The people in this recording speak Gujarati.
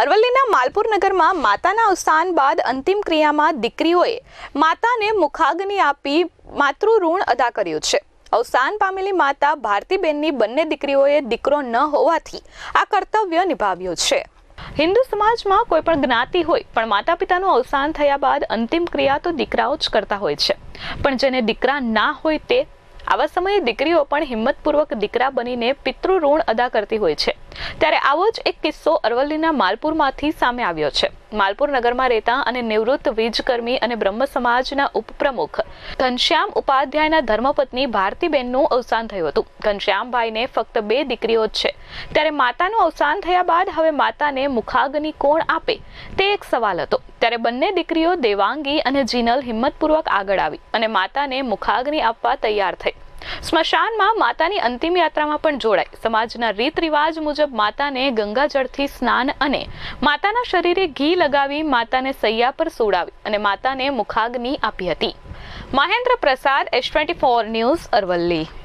અરવલ્લીના માલપુર નગરમાં માતાના અવસાન બાદ અંતિમ ક્રિયામાં દીકરીઓએ માતાને મુખાગ્નિ આપી માતૃ ઋણ અદા કર્યું છે. અવસાન પામેલી માતા ભારતીબેનની બંને દીકરીઓએ દીકરો ન હોવાથી આ કર્તવ્ય નિભાવ્યું છે. હિન્દુ સમાજમાં કોઈ પણ જ્ઞાતિ હોય, પણ માતા પિતાનું અવસાન થયા બાદ અંતિમ ક્રિયા તો દીકરાઓ જ કરતા હોય છે. પણ જેને દીકરા ના હોય તે આવા સમયે દીકરીઓ પણ હિંમતપૂર્વક દીકરા બનીને પિતૃ ઋણ અદા કરતી હોય છે. ત્યારે આવો જ એક કિસ્સો અરવલ્લીના માલપુરમાંથી સામે આવ્યો છે. માલપુર નગરમાં રહેતા અને નિવૃત્ત વીજકર્મી અને બ્રહ્મ સમાજના ઉપપ્રમુખ ઘનશ્યામ ઉપાધ્યાયના ધર્મપત્ની ભારતીબેનનું અવસાન થયું હતું. ઘનશ્યામભાઈને ફક્ત બે દીકરીઓ જ છે. ત્યારે માતાનું અવસાન થયા બાદ હવે માતાને મુખાગ્નિ કોણ આપે તે એક સવાલ હતો. ત્યારે બંને દીકરીઓ દેવાંગી અને જીનલ હિંમતપૂર્વક આગળ આવી અને માતાને મુખાગ્નિ આપવા તૈયાર થઈ. સ્મશાનમાં માતાની અંતિમ યાત્રામાં પણ જોડાઈ. સમાજના રીત રિવાજ મુજબ માતાને ગંગાજળથી સ્નાન અને માતાના શરીરે ઘી લગાવી માતાને સૈયા પર સોડાવી અને માતાને મુખાગ્નિ આપી હતી. Mahendra Prasad S twenty four news Aravalli.